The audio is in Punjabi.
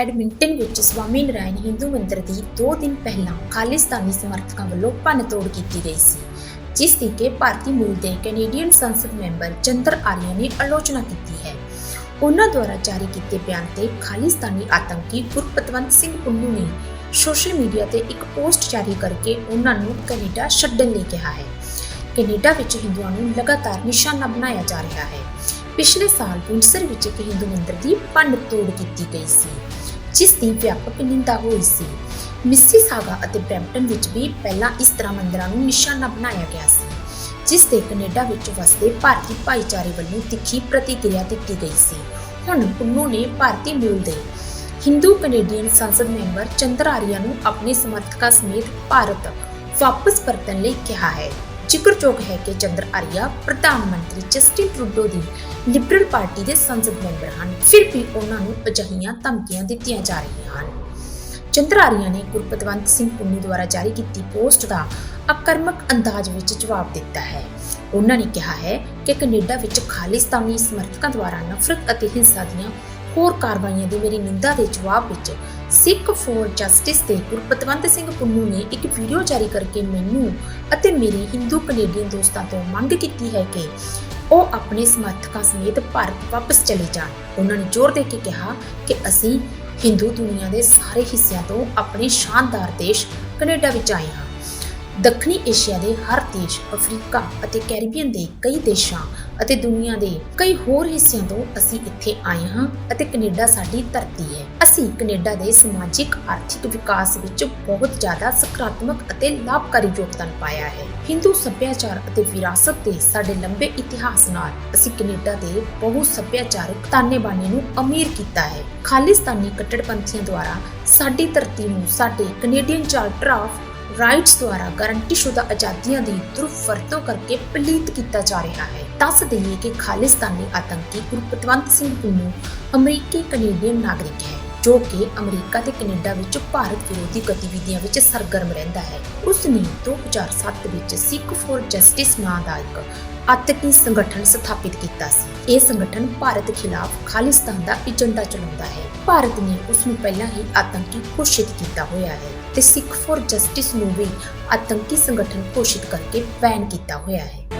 ਐਡਮਿੰਟਨ ਵਿੱਚ ਸਵਾਮੀ ਨਰਾਇਣ ਹਿੰਦੂ ਮੰਦਿਰ ਦੀ 2 ਦਿਨ ਪਹਿਲਾਂ ਖਾਲਿਸਤਾਨੀ ਸਮਰਥਕਾਂ ਵੱਲੋਂ ਭੰਨਤੋੜ ਕੀਤੀ ਗਈ ਸੀ, ਜਿਸ ਦੀ ਕਿ ਭਾਰਤੀ ਮੂਲ ਦੇ ਕੈਨੇਡੀਅਨ ਸੰਸਦ ਮੈਂਬਰ ਚੰਦਰ ਆਰੀਆ ਨੇ ਆਲੋਚਨਾ ਕੀਤੀ ਹੈ। ਉਹਨਾਂ ਦੁਆਰਾ ਜਾਰੀ ਕੀਤੇ ਬਿਆਨ ਤੇ ਖਾਲਿਸਤਾਨੀ ਆਤੰਕੀ ਗੁਰਪਤਵੰਤ ਸਿੰਘ ਪੁੰਨੂ ਨੇ ਸੋਸ਼ਲ ਮੀਡੀਆ ਤੇ ਇੱਕ ਪੋਸਟ ਜਾਰੀ ਕਰਕੇ ਉਹਨਾਂ ਨੂੰ ਕੈਨੇਡਾ ਛੱਡਣ ਲਈ ਕਿਹਾ ਹੈ। ਕੈਨੇਡਾ ਵਿੱਚ ਹਿੰਦੂਆਂ ਨੂੰ ਲਗਾਤਾਰ ਨਿਸ਼ਾਨਾ ਬਣਾਇਆ ਜਾ ਰਿਹਾ ਹੈ। ਪਿਛਲੇ ਸਾਲ ਵਿੰਡਸਰ ਵਿੱਚ ਇੱਕ ਹਿੰਦੂ ਮੰਦਿਰ ਦੀ ਭੰਨ ਤੋੜ ਕੀਤੀ ਗਈ ਸੀ। ਜਿਸ ਦੀ ਵਿਆਪਕ ਨਿੰਦਾ ਹੋਈ ਸੀ। ਮਿਸੀਸਾਗਾ ਅਤੇ ਬ੍ਰੈਂਪਟਨ ਵਿੱਚ ਵੀ ਪਹਿਲਾਂ ਇਸ ਤਰ੍ਹਾਂ ਮੰਦਿਰਾਂ ਨੂੰ ਨਿਸ਼ਾਨਾ ਬਣਾਇਆ ਗਿਆ ਸੀ, ਜਿਸ ਤੇ ਕੈਨੇਡਾ ਵਿੱਚ ਵਸਦੇ ਭਾਰਤੀ ਭਾਈਚਾਰੇ ਵੱਲੋਂ ਤਿੱਖੀ ਪ੍ਰਤੀਕਿਰਿਆ ਦਿੱਤੀ ਗਈ ਸੀ। ਹੁਣ ਪੁੰਨੂ ਨੇ ਭਾਰਤੀ ਮੂਲ ਦੇ ਹਿੰਦੂ ਕੈਨੇਡੀਅਨ ਸੰਸਦ ਮੈਂਬਰ ਚੰਦਰ ਆਰੀਆ ਨੂੰ ਆਪਣੇ ਸਮਰਥਕਾਂ ਸਮੇਤ ਭਾਰਤ ਵਾਪਸ ਪਰਤਣ ਲਈ ਕਿਹਾ ਹੈ। ਜ਼ਿਕਰਯੋਗ ਹੈ ਕਿ ਚੰਦਰ ਆਰੀਆ ਪ੍ਰਧਾਨ ਮੰਤਰੀ ਜਸਟਿਨ ਟਰੂਡੋ ਦੀ ਲਿਬਰਲ ਪਾਰਟੀ ਦੇ ਸੰਸਦ ਮੈਂਬਰ ਹਨ। ਫਿਰ ਵੀ ਉਹਨਾਂ ਨੂੰ ਅਜਿਹੀਆਂ ਧਮਕੀਆਂ ਦਿੱਤੀਆਂ ਜਾ ਰਹੀਆਂ ਹਨ। ਚੰਦਰ ਆਰੀਆ ਨੇ ਗੁਰਪਤਵੰਤ ਸਿੰਘ ਪੁੰਨੂ ਦੁਆਰਾ ਜਾਰੀ ਕੀਤੀ ਪੋਸਟ ਦਾ ਆਕਰਮਕ ਅੰਦਾਜ਼ ਵਿੱਚ ਜਵਾਬ ਦਿੱਤਾ ਹੈ। ਉਹਨਾਂ ਨੇ ਕਿਹਾ ਹੈ ਕਿ ਕੈਨੇਡਾ ਵਿੱਚ ਖਾਲਿਸਤਾਨੀ ਸਮਰਥਕਾਂ ਦੁਆਰਾ ਨਫ਼ਰਤ ਅਤੇ ਹਿੰਸਾ ਦੀਆਂ ਹੋਰ ਕਾਰਵਾਈਆਂ ਦੀ ਮੇਰੀ ਨਿੰਦਾ ਦੇ ਜਵਾਬ ਵਿੱਚ ਸਿੱਖ ਫੋਰ ਜਸਟਿਸ ਦੇ ਗੁਰਪਤਵੰਤ ਸਿੰਘ ਪੁੰਨੂ ਨੇ ਇੱਕ ਵੀਡੀਓ ਜਾਰੀ ਕਰਕੇ ਮੈਨੂੰ ਅਤੇ ਮੇਰੇ ਹਿੰਦੂ ਕੈਨੇਡੀਅਨ ਦੋਸਤਾਂ ਤੋਂ ਮੰਗ ਕੀਤੀ ਹੈ ਕਿ ਉਹ ਆਪਣੇ ਸਮਰਥਕਾਂ ਸਮੇਤ ਭਾਰਤ ਵਾਪਸ ਚਲੇ ਜਾਣ। ਉਹਨਾਂ ਨੇ ਜ਼ੋਰ ਦੇ ਕੇ ਕਿਹਾ ਕਿ ਅਸੀਂ ਹਿੰਦੂ ਦੁਨੀਆ ਦੇ ਸਾਰੇ ਹਿੱਸਿਆਂ ਤੋਂ ਆਪਣੇ ਸ਼ਾਨਦਾਰ ਦੇਸ਼ ਕੈਨੇਡਾ ਵਿੱਚ ਆਏ ਹਾਂ। ਦੱਖਣੀ ਏਸ਼ੀਆ ਦੇ ਹਰ ਦੇਸ਼, ਅਫਰੀਕਾ ਅਤੇ ਕੈਰੀਬੀਅਨ ਦੇ ਕਈ ਦੇਸ਼ਾਂ ਅਤੇ ਦੁਨੀਆ ਦੇ ਕਈ ਹੋਰ ਹਿੱਸਿਆਂ ਤੋਂ ਅਸੀਂ ਇੱਥੇ ਆਏ ਹਾਂ ਅਤੇ ਕੈਨੇਡਾ ਸਾਡੀ ਧਰਤੀ ਹੈ। ਅਸੀਂ ਕੈਨੇਡਾ ਦੇ ਸਮਾਜਿਕ, ਆਰਥਿਕ ਵਿਕਾਸ ਵਿੱਚ ਬਹੁਤ ਜ਼ਿਆਦਾ ਸਕਾਰਾਤਮਕ ਅਤੇ ਲਾਭਕਾਰੀ ਯੋਗਦਾਨ ਪਾਇਆ ਹੈ। ਹਿੰਦੂ ਸੱਭਿਆਚਾਰ ਅਤੇ ਵਿਰਾਸਤ ਦੇ ਸਾਡੇ ਲੰਬੇ ਇਤਿਹਾਸ ਨਾਲ ਅਸੀਂ ਕੈਨੇਡਾ ਦੇ ਬਹੁ ਸੱਭਿਆਚਾਰਕ ਤਾਨੇ-ਬਾਨੇ ਨੂੰ ਅਮੀਰ ਕੀਤਾ ਹੈ। ਖਾਲਿਸਤਾਨੀ ਕੱਟੜਪੰਥੀਆਂ ਦੁਆਰਾ ਸਾਡੀ ਧਰਤੀ ਨੂੰ ਸਾਡੇ ਕੈਨੇਡੀਅਨ ਚਾਰਟਰ ਆਫ ਰਾਈਟਸ ਦੁਆਰਾ ਗਾਰੰਟੀਸ਼ੁਦਾ ਆਜ਼ਾਦੀਆਂ ਦੀ ਦੁਰਵਰਤੋਂ ਕਰਕੇ ਪਲੀਤ ਕੀਤਾ ਜਾ ਰਿਹਾ ਹੈ। ਦੱਸ ਦਈਏ ਕਿ ਖਾਲਿਸਤਾਨੀ ਆਤੰਕੀ ਗੁਰਪਤਵੰਤ ਸਿੰਘ ਪੁੰਨੂ ਅਮਰੀਕੀ ਕੈਨੇਡੀਅਨ ਨਾਗਰਿਕ ਹੈ। ਜੋ ਕਿ ਅਮਰੀਕਾ ਤੇ ਕੈਨੇਡਾ ਵਿੱਚ ਭਾਰਤ ਵਿਰੋਧੀ ਗਤੀਵਿਧੀਆਂ ਵਿੱਚ ਸਰਗਰਮ ਰਹਿੰਦਾ ਹੈ। ਉਸ ਨੇ 2007 ਵਿੱਚ ਸਿੱਖ ਫੋਰ ਜਸਟਿਸ ਨਾਂ ਦਾ ਇੱਕ ਆਤੰਕੀ ਸੰਗਠਨ ਸਥਾਪਿਤ ਕੀਤਾ ਸੀ। ਇਹ ਸੰਗਠਨ ਭਾਰਤ ਖਿਲਾਫ ਖਾਲਿਸਤਾਨ ਦਾ ਏਜੰਡਾ ਚਲਾਉਂਦਾ ਹੈ। ਭਾਰਤ ਨੇ ਉਸ ਨੂੰ ਪਹਿਲਾਂ ਹੀ ਆਤੰਕੀ ਘੋਸ਼ਿਤ ਕੀਤਾ ਹੋਇਆ ਹੈ ਤੇ ਸਿੱਖ ਫੋਰ ਜਸਟਿਸ ਨੂੰ ਵੀ ਆਤੰਕੀ ਸੰਗਠਨ ਘੋਸ਼ਿਤ ਕਰਕੇ ਬੈਨ ਕੀਤਾ ਹੋਇਆ ਹੈ।